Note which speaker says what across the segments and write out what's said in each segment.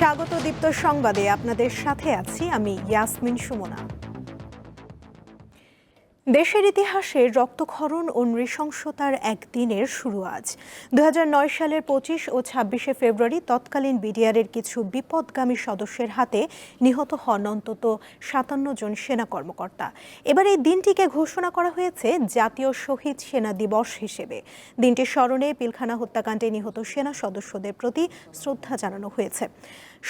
Speaker 1: স্বাগত দীপ্ত সংবাদে আপনাদের সাথে আছি আমি ইয়াসমিন সুমনা। দেশের ইতিহাসে রক্তক্ষরণ ও নৃশংসতার একদিনের শুরু আজ। দু হাজার নয় সালের পঁচিশ ও ছাব্বিশে ফেব্রুয়ারি তৎকালীন বিডিআরের কিছু বিপদগামী সদস্যের হাতে নিহত হন অন্তত সাতান্ন জন সেনা কর্মকর্তা। এবার এই দিনটিকে ঘোষণা করা হয়েছে জাতীয় শহীদ সেনা দিবস হিসেবে। দিনটির স্মরণে পিলখানা হত্যাকাণ্ডে নিহত সেনা সদস্যদের প্রতি শ্রদ্ধা জানানো হয়েছে।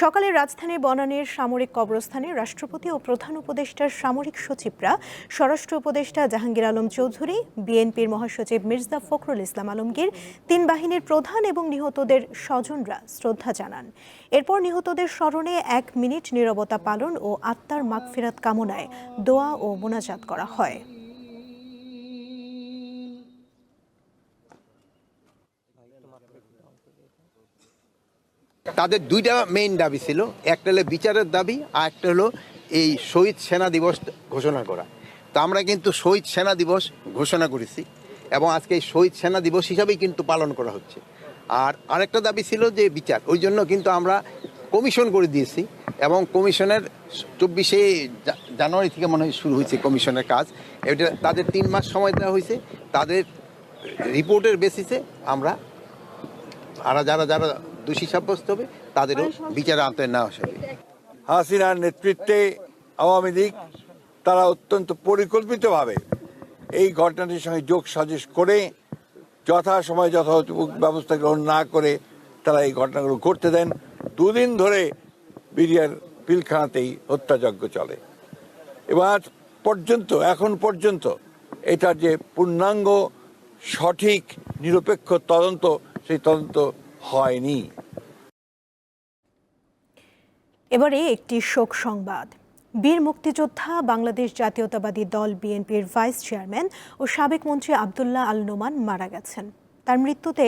Speaker 1: সকালে রাজধানীর বনানীর সামরিক কবরস্থানে রাষ্ট্রপতি ও প্রধান উপদেষ্টার সামরিক সচিবরা, স্বরাষ্ট্র উপদেষ্টা জাহাঙ্গীর আলম চৌধুরী, বিএনপির মহাসচিব মির্জা ফখরুল ইসলাম আলমগীর, তিন বাহিনীর প্রধান এবং নিহতদের স্বজনরা শ্রদ্ধা জানান। এরপর নিহতদের স্মরণে এক মিনিট নীরবতা পালন ও আত্মার মাগফিরাত কামনায় দোয়া ও মোনাজাত করা হয়।
Speaker 2: তাদের দুইটা মেইন দাবি ছিল, একটা হলো বিচারের দাবি আর একটা হলো এই শহীদ সেনা দিবস ঘোষণা করা। তো আমরা কিন্তু শহীদ সেনা দিবস ঘোষণা করেছি এবং আজকে এই শহীদ সেনা দিবস হিসাবেই কিন্তু পালন করা হচ্ছে। আর আরেকটা দাবি ছিল যে বিচার, ওই জন্য কিন্তু আমরা কমিশন করে দিয়েছি এবং কমিশনের চব্বিশে জানুয়ারি থেকে মনে হয় শুরু হয়েছে কমিশনের কাজ। এটা তাদের তিন মাস সময় দেওয়া হয়েছে, তাদের রিপোর্টের বেসিসে আমরা আর, যারা যারা দোষী সাব্যস্ত হবে, তাদেরও বিচারে আনতে নেওয়া হবে।
Speaker 3: হাসিনার নেতৃত্বে আওয়ামী লীগ তারা অত্যন্ত পরিকল্পিতভাবে এই ঘটনাটির সঙ্গে যোগ সাজেশ করে যথাসময় যথাযথ ব্যবস্থা গ্রহণ না করে তারা এই ঘটনাগুলো ঘটতে দেন। দুদিন ধরে বিরিয়ার পিলখানাতেই হত্যাযজ্ঞ চলে। এবার পর্যন্ত, এখন পর্যন্ত এটার যে পূর্ণাঙ্গ, সঠিক, নিরপেক্ষ তদন্ত সেই তদন্ত হয়নি।
Speaker 1: এবারে একটি শোক সংবাদ। বীর মুক্তিযোদ্ধা, বাংলাদেশ জাতীয়তাবাদী দল বিএনপির ভাইস চেয়ারম্যান ও সাবেক মন্ত্রী আবদুল্লাহ আল নোমান মারা গেছেন। তার মৃত্যুতে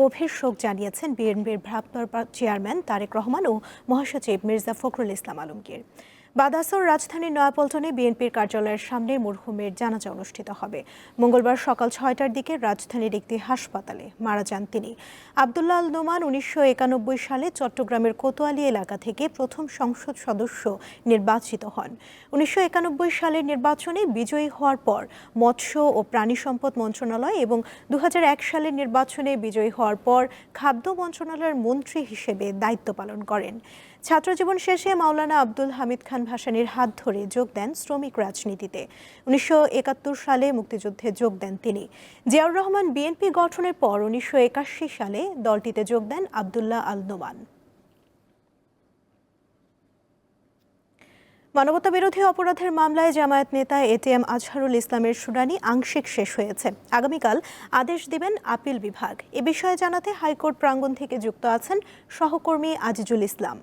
Speaker 1: গভীর শোক জানিয়েছেন বিএনপির ভারপ্রাপ্ত চেয়ারম্যান তারেক রহমান ও মহাসচিব মির্জা ফখরুল ইসলাম আলমগীর। বাদাসর রাজধানীর নয়াপল্টনে বিএনপির কার্যালয়ের সামনে মরহুমের জানাজা অনুষ্ঠিত হবে। মঙ্গলবার সকাল ছয়টার দিকে রাজধানীর একটি হাসপাতালে মারা যান তিনি। আবদুল্লাহ আল নোমান উনিশশো একানব্বই সালে চট্টগ্রামের কোতোয়ালি এলাকা থেকে প্রথম সংসদ সদস্য নির্বাচিত হন। উনিশশো একানব্বই সালের নির্বাচনে বিজয়ী হওয়ার পর মৎস্য ও প্রাণী সম্পদ মন্ত্রণালয় এবং দু হাজার এক সালের নির্বাচনে বিজয়ী হওয়ার পর খাদ্য মন্ত্রণালয়ের মন্ত্রী হিসেবে দায়িত্ব পালন করেন। ছাত্রজীবন শেষে মাওলানা আব্দুল হামিদ খান ভাসানির হাত ধরে যোগ দেন শ্রমিক রাজনীতিতে। উনিশশো একাত্তর সালে মুক্তিযুদ্ধে যোগ দেন তিনি। জিয়াউর রহমান বিএনপি গঠনের পর উনিশশো একাশি সালে দলটিতে যোগ দেন আবদুল্লাহ আল নোমান। মানবতা বিরোধী অপরাধের মামলায় জামায়াত নেতা এটিএম আজহারুল ইসলামের শুনানি আংশিক শেষ হয়েছে। আগামীকাল আদেশ দিবেন আপিল বিভাগ। এ বিষয়ে জানাতে হাইকোর্ট প্রাঙ্গণ থেকে যুক্ত আছেন সহকর্মী আজিজুল ইসলাম।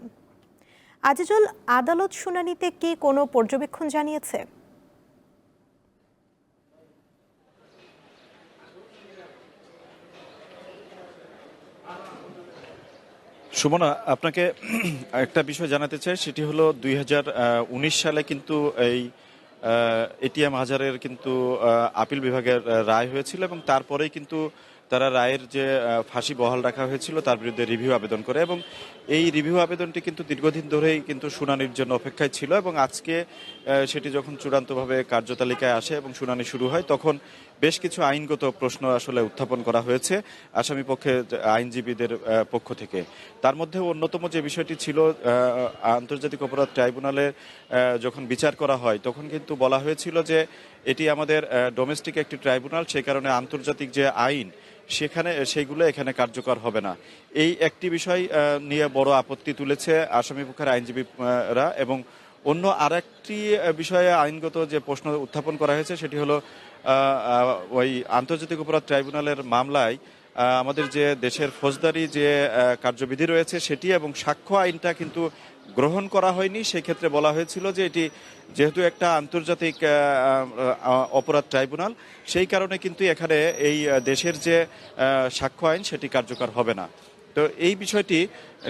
Speaker 1: আজিজুল, আদালত শুনানিতে কি কোনো পর্যবেক্ষণ জানিয়েছে?
Speaker 4: সুমনা, আপনাকে একটা বিষয় জানাতে চাই, সেটি হলো দুই হাজার উনিশ সালে কিন্তু এই এটিএম হাজারের কিন্তু আপিল বিভাগের রায় হয়েছিল এবং তারপরেই কিন্তু তারা রায়ের যে ফাঁসি বহাল রাখা হয়েছিল, তার বিরুদ্ধে রিভিউ আবেদন করে এবং এই রিভিউ আবেদনটি কিন্তু দীর্ঘদিন ধরেই কিন্তু শুনানির জন্য অপেক্ষায় ছিল এবং আজকে সেটি যখন চূড়ান্তভাবে কার্যতালিকায় আসে এবং শুনানি শুরু হয়, তখন বেশ কিছু আইনগত প্রশ্ন আসলে উত্থাপন করা হয়েছে আসামি পক্ষে আইনজীবীদের পক্ষ থেকে। তার মধ্যে অন্যতম যে বিষয়টি ছিল আন্তর্জাতিক অপরাধ ট্রাইব্যুনালে যখন বিচার করা হয়, তখন কিন্তু বলা হয়েছিল যে এটি আমাদের ডোমেস্টিক একটি ট্রাইব্যুনাল সেই কারণে আন্তর্জাতিক যে আইন, সেখানে সেইগুলো এখানে কার্যকর হবে না। এই একটি বিষয় নিয়ে বড় আপত্তি তুলেছে আসামি পক্ষের আইনজীবীরা এবং অন্য আরেকটি বিষয়ে আইনগত যে প্রশ্ন উত্থাপন করা হয়েছে, সেটি হলো ওই আন্তর্জাতিক অপরাধ ট্রাইব্যুনালের মামলায় আমাদের যে দেশের ফৌজদারি যে কার্যবিধি রয়েছে সেটি এবং সাক্ষ্য আইনটা কিন্তু গ্রহণ করা হয়নি। সেক্ষেত্রে বলা হয়েছিল যে এটি যেহেতু একটা আন্তর্জাতিক অপরাধ ট্রাইব্যুনাল, সেই কারণে কিন্তু এখানে এই দেশের যে সাক্ষ্য আইন সেটি কার্যকর হবে না। তো এই বিষয়টি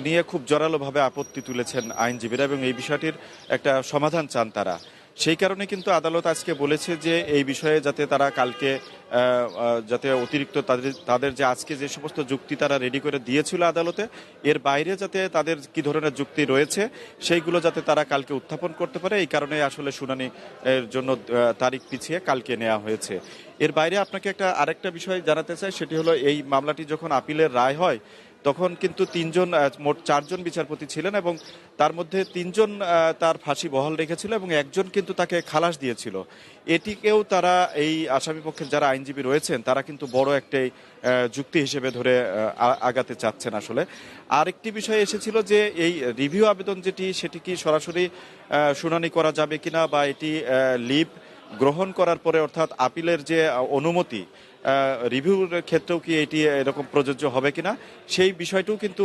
Speaker 4: নিয়ে খুব জোরালোভাবে আপত্তি তুলেছেন আইনজীবীরা এবং এই বিষয়টির একটা সমাধান চান তারা। সেই কারণে কিন্তু আদালত আজকে বলেছে যে এই বিষয়ে যাতে তারা কালকে যাতে অতিরিক্ত তাদের তাদের যে আজকে যে সমস্ত যুক্তি তারা রেডি করে দিয়েছিল আদালতে, এর বাইরে যাতে তাদের কি ধরনের যুক্তি রয়েছে, সেইগুলো যাতে তারা কালকে উত্থাপন করতে পারে, এই কারণে আসলে শুনানি এর জন্য তারিখ পিছিয়ে কালকে নেওয়া হয়েছে। এর বাইরে আপনাকে একটা আরেকটা বিষয় জানাতে চাই, সেটি হলো এই মামলাটি যখন আপিলের রায় হয় তখন কিন্তু তিনজন মোট চারজন বিচারপতি ছিলেন এবং তার মধ্যে তিনজন তার ফাঁসি বহাল রেখেছিল এবং একজন কিন্তু তাকে খালাস দিয়েছিল। এটিকেও তারা এই আসামি পক্ষের যারা আইনজীবী রয়েছেন, তারা কিন্তু বড় একটাই যুক্তি হিসেবে ধরে আগাতে চাচ্ছেন আসলে। আরেকটি বিষয় এসেছিল যে এই রিভিউ আবেদন যেটি, সেটি কি সরাসরি শুনানি করা যাবে কিনা বা এটি লিভ গ্রহণ করার পরে অর্থাৎ আপিলের যে অনুমতি রিভিউর ক্ষেত্রেও কি এটি এরকম প্রযোজ্য হবে কিনা? সেই বিষয়টিও কিন্তু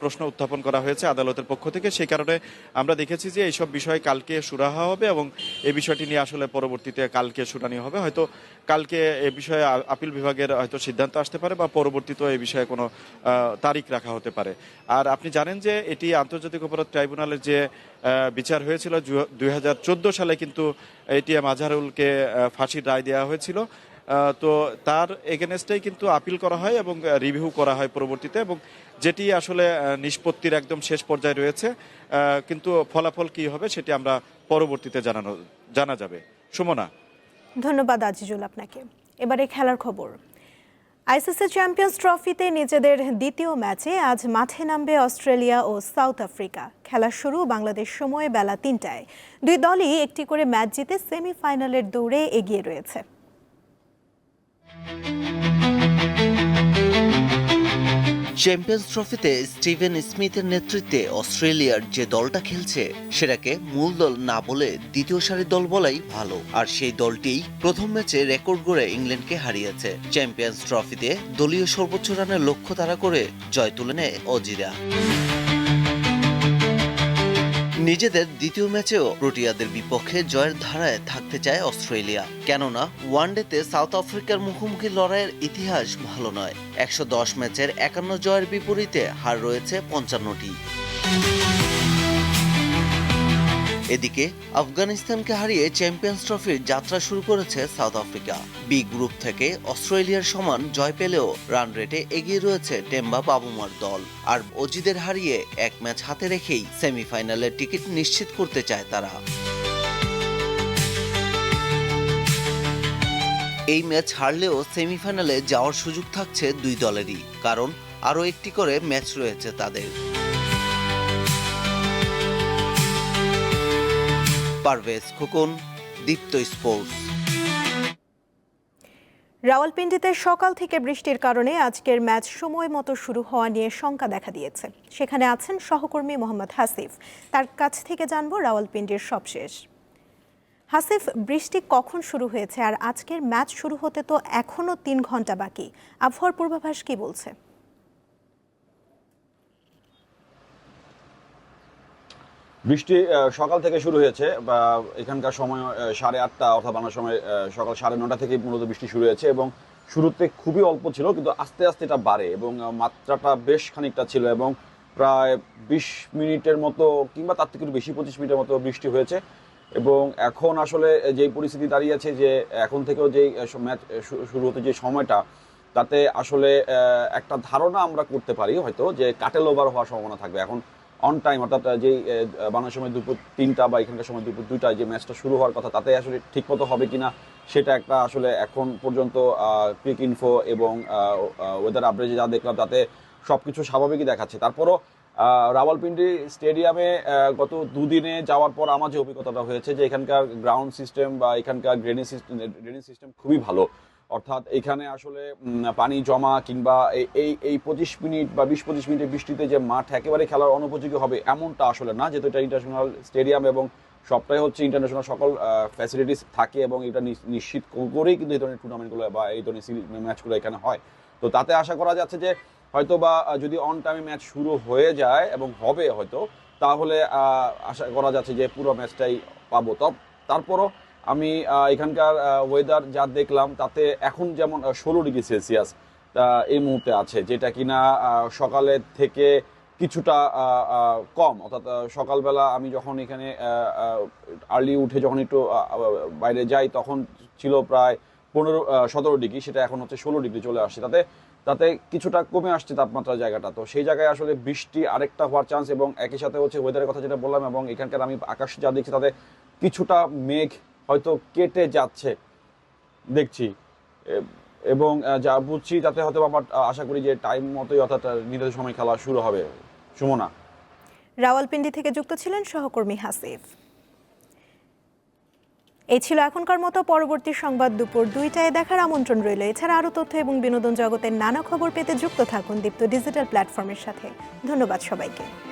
Speaker 4: প্রশ্ন উত্থাপন করা হয়েছে আদালতের পক্ষ থেকে। সেই কারণে আমরা দেখেছি যে এইসব বিষয় কালকে সুরাহা হবে এবং এই বিষয়টি নিয়ে আসলে পরবর্তীতে কালকে শুনানি হবে। হয়তো কালকে এ বিষয়ে আপিল বিভাগের হয়তো সিদ্ধান্ত আসতে পারে বা পরবর্তীতে এই বিষয়ে কোনো তারিখ রাখা হতে পারে। আর আপনি জানেন যে এটি আন্তর্জাতিক অপরাধ ট্রাইব্যুনালের যে বিচার হয়েছিল দুই হাজার চোদ্দ সালে কিন্তু এটিএম আজহারুলকে ফাঁসির রায় দেওয়া হয়েছিল। তো তার এগেনস্টেই কিন্তু আপিল করা হয় এবং রিভিউ করা হয় পরবর্তীতে এবং যেটি আসলে নিষ্পত্তির একদম শেষ পর্যায়ে রয়েছে কিন্তু ফলাফল কি হবে সেটি আমরা পরবর্তীতে জানানো, জানা যাবে। সুমনা।
Speaker 1: ধন্যবাদ আজিজুল আপনাকে। এবারে খেলার খবর। আইসিসি চ্যাম্পিয়ন্স ট্রফিতে নিজেদের দ্বিতীয় ম্যাচে আজ মাঠে নামবে অস্ট্রেলিয়া ও সাউথ আফ্রিকা। খেলা শুরু বাংলাদেশ সময় বেলা তিনটায়। দুই দলই একটি করে ম্যাচ জিতে সেমিফাইনালের দৌড়ে এগিয়ে রয়েছে।
Speaker 5: চ্যাম্পিয়ন্স ট্রফিতে স্টিভেন স্মিথের নেতৃত্বে অস্ট্রেলিয়ার যে দলটা খেলছে, সেটাকে মূল দল না বলে দ্বিতীয় সারির দল বলাই ভালো। আর সেই দলটিই প্রথম ম্যাচে রেকর্ড গড়ে ইংল্যান্ডকে হারিয়েছে। চ্যাম্পিয়ন্স ট্রফিতে দলীয় সর্বোচ্চ রানের লক্ষ্য তারা করে জয় তুলে নেয় অজিরা। নিজেদের দ্বিতীয় ম্যাচেও প্রোটিয়াদের বিপক্ষে জয়ের ধারায় থাকতে চায় অস্ট্রেলিয়া। কেননা, ওয়ানডেতে সাউথ আফ্রিকার মুখোমুখি লড়াইয়ের ইতিহাস ভালো নয়। একশো ম্যাচের একান্ন জয়ের বিপরীতে হার রয়েছে পঞ্চান্নটি। এদিকে আফগানিস্তানকে হারিয়ে চ্যাম্পিয়ন্স ট্রফির যাত্রা শুরু করেছে সাউথ আফ্রিকা। বি গ্রুপ থেকে অস্ট্রেলিয়ার সমান জয় পেলেও রান রেটে এগিয়ে রয়েছে টেম্বা বাবুমার দল। আর অজিদের হারিয়ে এক ম্যাচ হাতে রেখেই সেমিফাইনালের টিকিট নিশ্চিত করতে চায় তারা। এই ম্যাচ হারলেও সেমিফাইনালে যাওয়ার সুযোগ থাকছে দুই দলেরই, কারণ আরও একটি করে ম্যাচ রয়েছে তাদের। পারভেজ খোকন, দীপ্ত স্পোর্টস।
Speaker 1: রাওয়ালপিন্ডিতে সকাল থেকে বৃষ্টির কারণে আজকের ম্যাচ সময় মতো শুরু হওয়া নিয়ে শঙ্কা দেখা দিয়েছে। সেখানে আছেন সহকর্মী মোহাম্মদ হাসিফ। তার কাছ থেকে জানব রাওয়ালপিন্ডির সবশেষ। হাসিফ, বৃষ্টি কখন শুরু হয়েছে আর আজকের ম্যাচ শুরু হতে তো এখনও তিন ঘণ্টা বাকি। আবহাওয়ার পূর্বাভাস কি বলছে?
Speaker 6: বৃষ্টি সকাল থেকে শুরু হয়েছে বা এখানকার সময় সাড়ে আটটা অর্থাৎ বাংলা সময় সকাল সাড়ে নটা থেকে মূলত বৃষ্টি শুরু হয়েছে এবং শুরুতে খুবই অল্প ছিল কিন্তু আস্তে আস্তে এটা বাড়ে এবং মাত্রাটা বেশ খানিকটা ছিল এবং প্রায় বিশ মিনিটের মতো কিংবা তার থেকে বেশি পঁচিশ মিনিটের মতো বৃষ্টি হয়েছে এবং এখন আসলে যেই পরিস্থিতি দাঁড়িয়েছে যে এখন থেকেও যেই ম্যাচ শুরু হতে যে সময়টা, তাতে আসলে একটা ধারণা আমরা করতে পারি হয়তো যে কাটেল ওভার হওয়ার সম্ভাবনা থাকবে। এখন অন টাইম অর্থাৎ যেই বাংলার সময় দুপুর তিনটা বা এখানকার সময় দুপুর দুইটায় যে ম্যাচটা শুরু হওয়ার কথা, তাতে আসলে ঠিকমতো হবে কিনা, সেটা একটা আসলে এখন পর্যন্ত ক্রিক ইনফো এবং ওয়েদার আপডেটে যা দেখলাম, তাতে সব কিছু স্বাভাবিকই দেখাচ্ছে। তারপরও রাওয়ালপিন্ডি স্টেডিয়ামে গত দুদিনে যাওয়ার পর আমার যে অভিজ্ঞতাটা হয়েছে, যে এখানকার গ্রাউন্ড সিস্টেম বা এখানকার ড্রেনেজ সিস্টেম ড্রেনেজ সিস্টেম খুবই ভালো। অর্থাৎ এখানে আসলে পানি জমা কিংবা এই- এই পঁচিশ মিনিট বা বিশ পঁচিশ মিনিটের বৃষ্টিতে যে মাঠ একেবারে খেলার অনুপযোগী হবে এমনটা আসলে না, যেহেতু এটা ইন্টারন্যাশনাল স্টেডিয়াম এবং সবটাই হচ্ছে ইন্টারন্যাশনাল সকল ফ্যাসিলিটিস থাকে এবং এটা নিশ- নিশ্চিত করেই কিন্তু এই ধরনের টুর্নামেন্টগুলো বা এই ধরনের সিরিজ ম্যাচগুলো এখানে হয়। তো তাতে আশা করা যাচ্ছে যে হয়তো বা যদি অন টাইমে ম্যাচ শুরু হয়ে যায় এবং হবে হয়তো, তাহলে আশা করা যাচ্ছে যে পুরো ম্যাচটাই পাবো। তব, তারপরও আমি এখানকার ওয়েদার যা দেখলাম তাতে এখন যেমন ষোলো ডিগ্রি সেলসিয়াস এই মুহূর্তে আছে, যেটা কিনা সকালের থেকে কিছুটা কম। অর্থাৎ সকালবেলা আমি যখন এখানে আর্লি উঠে যখন একটু বাইরে যাই, তখন ছিল প্রায় পনেরো সতেরো ডিগ্রি, সেটা এখন হচ্ছে ষোলো ডিগ্রি চলে আসছে। তাতে তাতে কিছুটা কমে আসছে তাপমাত্রা জায়গাটা। তো সেই জায়গায় আসলে বৃষ্টি আরেকটা হওয়ার চান্স এবং একই সাথে হচ্ছে ওয়েদারের কথা যেটা বললাম এবং এখানকার আমি আকাশ যা দেখছি তাতে কিছুটা মেঘ হয়তো কেটে যাচ্ছে। দেখছি। এবং যা বুঝছি তাতে হয়তো আমার, আশা করি যে টাইম মতোই অর্থাৎ নির্ধারিত সময় খেলা শুরু হবে। সুমনা।
Speaker 1: রাওয়ালপিন্ডি থেকে যুক্ত ছিলেন সহকর্মী হাসিফ। এই ছিল এখনকার মতো পরবর্তী সংবাদ দুপুর দুইটায়। দেখার আমন্ত্রণ রইল। এছাড়া আরও তথ্য এবং বিনোদন জগতের নানা খবর পেতে যুক্ত থাকুন দীপ্ত ডিজিটাল প্ল্যাটফর্মের সাথে। ধন্যবাদ সবাইকে।